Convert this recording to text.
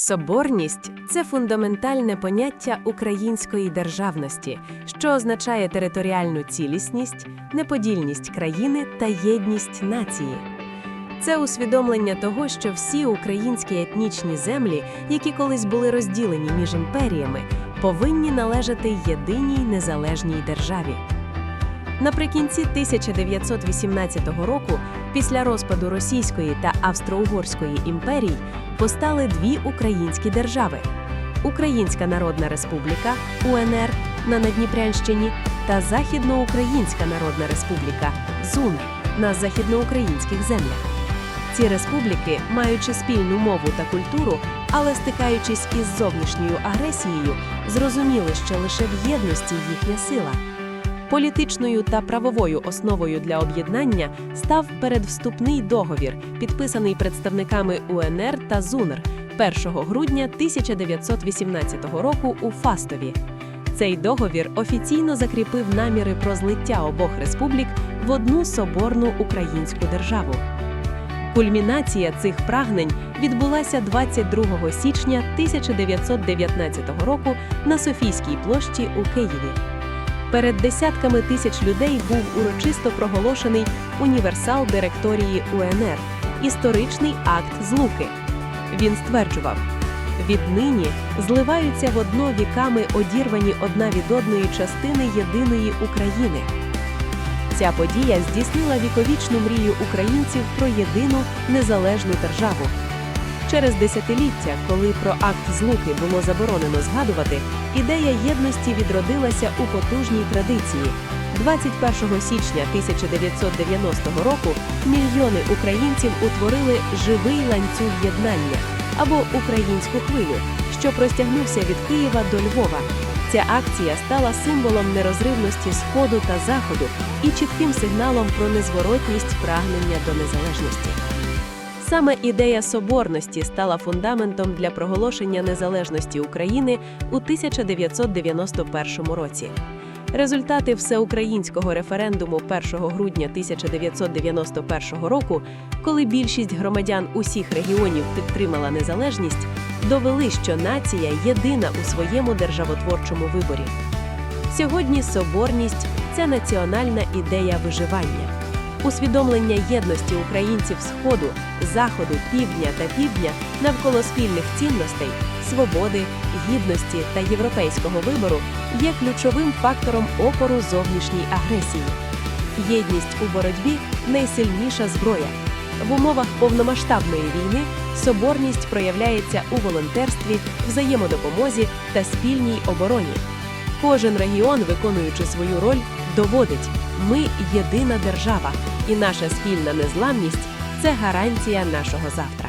Соборність це фундаментальне поняття української державності, що означає територіальну цілісність, неподільність країни та єдність нації. Це усвідомлення того, що всі українські етнічні землі, які колись були розділені між імперіями, повинні належати єдиній незалежній державі. Наприкінці 1918 року, після розпаду Російської та Австро-Угорської імперій, постали дві українські держави: Українська Народна Республіка УНР на Надніпрянщині та Західноукраїнська Народна Республіка ЗУН на західноукраїнських землях. Ці республіки, маючи спільну мову та культуру, але стикаючись із зовнішньою агресією, зрозуміли, що лише в єдності їхня сила. Політичною та правовою основою для об'єднання став передвступний договір, підписаний представниками УНР та ЗУНР 1 грудня 1918 року у Фастові. Цей договір офіційно закріпив наміри про злиття обох республік в одну соборну українську державу. Кульмінація цих прагнень відбулася 22 січня 1919 року на Софійській площі у Києві. Перед десятками тисяч людей був урочисто проголошений універсал директорії УНР історичний акт злуки. Він стверджував: віднині зливаються в одно віками одірвані одна від одної частини єдиної України. Ця подія здійснила віковічну мрію українців про єдину незалежну державу. Через десятиліття, коли про акт злуки було заборонено згадувати, ідея єдності відродилася у потужній традиції. 21 січня 1990 року мільйони українців утворили живий ланцюг єднання або українську хвилю, що простягнувся від Києва до Львова. Ця акція стала символом нерозривності Сходу та Заходу і чітким сигналом про незворотність прагнення до незалежності. Саме ідея соборності стала фундаментом для проголошення незалежності України у 1991 році. Результати всеукраїнського референдуму 1 грудня 1991 року, коли більшість громадян усіх регіонів підтримала незалежність, довели, що нація єдина у своєму державотворчому виборі. Сьогодні соборність це національна ідея виживання. Усвідомлення єдності українців Сходу, Заходу, Півдня та Півдня навколо спільних цінностей, свободи, гідності та європейського вибору є ключовим фактором опору зовнішній агресії. Єдність у боротьбі найсильніша зброя. В умовах повномасштабної війни соборність проявляється у волонтерстві, взаємодопомозі та спільній обороні. Кожен регіон, виконуючи свою роль, доводить ми єдина держава, і наша спільна незламність це гарантія нашого завтра.